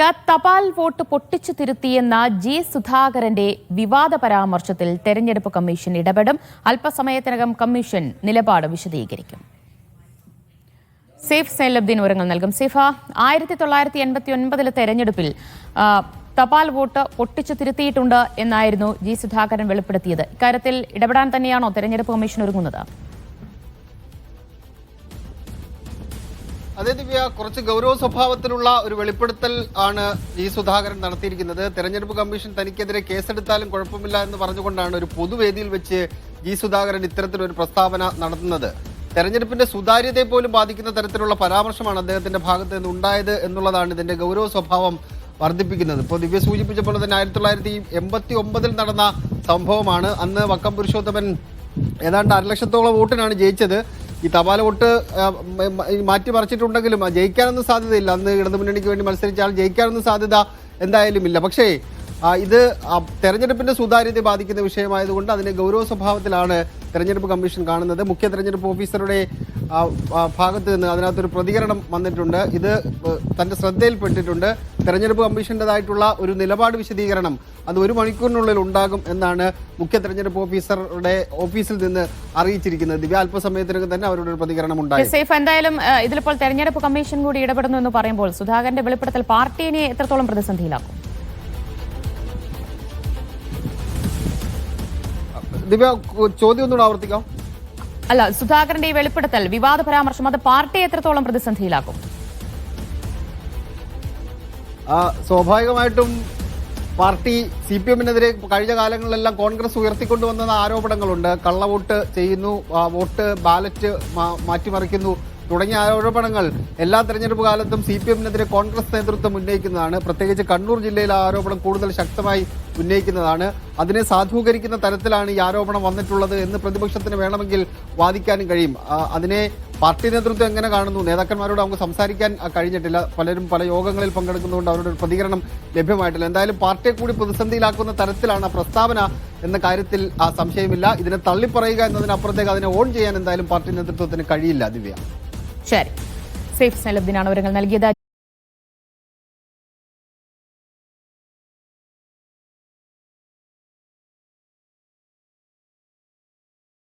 തപാൽ വോട്ട് പൊട്ടിച്ചു തിരുത്തിയെന്ന ജി സുധാകരന്റെ വിവാദ പരാമർശത്തിൽ തെരഞ്ഞെടുപ്പ് കമ്മീഷൻ ഇടപെടും. അല്പസമയത്തിനകം കമ്മീഷൻ നിലപാട് വിശദീകരിക്കും. സേഫ് സൈലബ്ദീൻ വിവരങ്ങൾ നൽകും. സിഫ ആയിരത്തി തൊള്ളായിരത്തി എൺപത്തി ഒൻപതിലെ തെരഞ്ഞെടുപ്പിൽ തപാൽ വോട്ട് പൊട്ടിച്ചു തിരുത്തിയിട്ടുണ്ട് എന്നായിരുന്നു ജി സുധാകരൻ വെളിപ്പെടുത്തിയത്. ഇക്കാര്യത്തിൽ ഇടപെടാൻ തന്നെയാണോ തെരഞ്ഞെടുപ്പ് കമ്മീഷൻ ഒരുങ്ങുന്നത്? അതേ ദിവ്യ കുറച്ച് ഗൗരവ സ്വഭാവത്തിലുള്ള ഒരു വെളിപ്പെടുത്തൽ ആണ് ജി സുധാകരൻ നടത്തിയിരിക്കുന്നത്. തെരഞ്ഞെടുപ്പ് കമ്മീഷൻ തനിക്കെതിരെ കേസെടുത്താലും കുഴപ്പമില്ല എന്ന് പറഞ്ഞുകൊണ്ടാണ് ഒരു പൊതുവേദിയിൽ വെച്ച് ജി സുധാകരൻ ഇത്തരത്തിലൊരു പ്രസ്താവന നടത്തുന്നത്. തെരഞ്ഞെടുപ്പിന്റെ സുതാര്യതയെ പോലും ബാധിക്കുന്ന തരത്തിലുള്ള പരാമർശമാണ് അദ്ദേഹത്തിന്റെ ഭാഗത്ത് നിന്ന് ഉണ്ടായത് എന്നുള്ളതാണ് ഇതിന്റെ ഗൗരവ സ്വഭാവം വർദ്ധിപ്പിക്കുന്നത്. ഇപ്പോൾ ദിവ്യ സൂചിപ്പിച്ച പോലെ തന്നെ ആയിരത്തി തൊള്ളായിരത്തി എൺപത്തി ഒമ്പതിൽ നടന്ന സംഭവമാണ്. അന്ന് വക്കം പുരുഷോത്തമൻ ഏതാണ്ട് അരലക്ഷത്തോളം വോട്ടിനാണ് ജയിച്ചത്. ഈ തപാൽ വോട്ട് മാറ്റി മറിച്ചിട്ടുണ്ടെങ്കിലും ജയിക്കാനൊന്നും സാധ്യതയില്ല. അന്ന് ഇടതുമുന്നണിക്ക് വേണ്ടി മത്സരിച്ചാൽ ജയിക്കാനൊന്നും സാധ്യത എന്തായാലും ഇല്ല. പക്ഷേ ഇത് തെരഞ്ഞെടുപ്പിന്റെ സുതാര്യതയെ ബാധിക്കുന്ന വിഷയമായതുകൊണ്ട് അതിന്റെ ഗൗരവ സ്വഭാവത്തിലാണ് തെരഞ്ഞെടുപ്പ് കമ്മീഷൻ കാണുന്നത്. മുഖ്യ തെരഞ്ഞെടുപ്പ് ഓഫീസറുടെ ഭാഗത്ത് നിന്ന് അതിനകത്തൊരു പ്രതികരണം വന്നിട്ടുണ്ട്. ഇത് തന്റെ തന്റെ ശ്രദ്ധയിൽപ്പെട്ടിട്ടുണ്ട്. തെരഞ്ഞെടുപ്പ് കമ്മീഷന്റെതായിട്ടുള്ള ഒരു നിലപാട് വിശദീകരണം അത് ഒരു മണിക്കൂറിനുള്ളിൽ ഉണ്ടാകും എന്നാണ് മുഖ്യ തെരഞ്ഞെടുപ്പ് ഓഫീസറുടെ ഓഫീസിൽ നിന്ന് അറിയിച്ചിരിക്കുന്നത്. ദിവ്യ അല്പസമയത്തിനകം തന്നെ അവരുടെ ഒരു പ്രതികരണം ഉണ്ടായി. സേഫ് എന്തായാലും ഇതിലിപ്പോൾ തെരഞ്ഞെടുപ്പ് കമ്മീഷൻ കൂടി ഇടപെടുന്നു എന്ന് പറയുമ്പോൾ സുധാകരന്റെ വെളിപ്പെടുത്തൽ പാർട്ടിയെ എത്രത്തോളം പ്രതിസന്ധിയിലാക്കും? ദിവ്യ ചോദ്യം ഒന്നുകൂടെ ആവർത്തിക്കാം. അല്ല സുധാകരന്റെ ഈ വെളിപ്പെടുത്തൽ വിവാദ പരാമർശം അത് പാർട്ടി എത്രത്തോളം പ്രതിസന്ധിയിലാക്കും? സ്വാഭാവികമായിട്ടും പാർട്ടി സി പി എമ്മിനെതിരെ കഴിഞ്ഞ കാലങ്ങളിലെല്ലാം കോൺഗ്രസ് ഉയർത്തിക്കൊണ്ടുവന്ന ആരോപണങ്ങളുണ്ട്. കള്ളവോട്ട് ചെയ്യുന്നു വോട്ട് ബാലറ്റ് മാറ്റിമറിക്കുന്നു. തുടങ്ങിയ ആരോപണങ്ങൾ എല്ലാ തെരഞ്ഞെടുപ്പ് കാലത്തും സി പി എമ്മിനെതിരെ കോൺഗ്രസ് നേതൃത്വം ഉന്നയിക്കുന്നതാണ്. പ്രത്യേകിച്ച് കണ്ണൂർ ജില്ലയിൽ ആരോപണം കൂടുതൽ ശക്തമായി ഉന്നയിക്കുന്നതാണ്. അതിനെ സാധൂകരിക്കുന്ന തരത്തിലാണ് ഈ ആരോപണം വന്നിട്ടുള്ളത് എന്ന് പ്രതിപക്ഷത്തിന് വേണമെങ്കിൽ വാദിക്കാനും കഴിയും. അതിനെ പാർട്ടി നേതൃത്വം എങ്ങനെ കാണുന്നു? നേതാക്കന്മാരോട് നമുക്ക് സംസാരിക്കാൻ കഴിഞ്ഞിട്ടില്ല. പലരും പല യോഗങ്ങളിൽ പങ്കെടുക്കുന്നതുകൊണ്ട് അവരുടെ ഒരു പ്രതികരണം ലഭ്യമായിട്ടില്ല. എന്തായാലും പാർട്ടിയെ കൂടി പ്രതിസന്ധിയിലാക്കുന്ന തരത്തിലാണ് പ്രസ്താവന എന്ന കാര്യത്തിൽ സംശയമില്ല. ഇതിനെ തള്ളിപ്പറയുക എന്നതിനപ്പുറത്തേക്ക് അതിനെ ഓൺ ചെയ്യാൻ എന്തായാലും പാർട്ടി നേതൃത്വത്തിന് കഴിയില്ല ദിവ്യ. ശരി. സേഫ് സൈലബ്ദിനാണ് വിവരങ്ങൾ നൽകിയത്.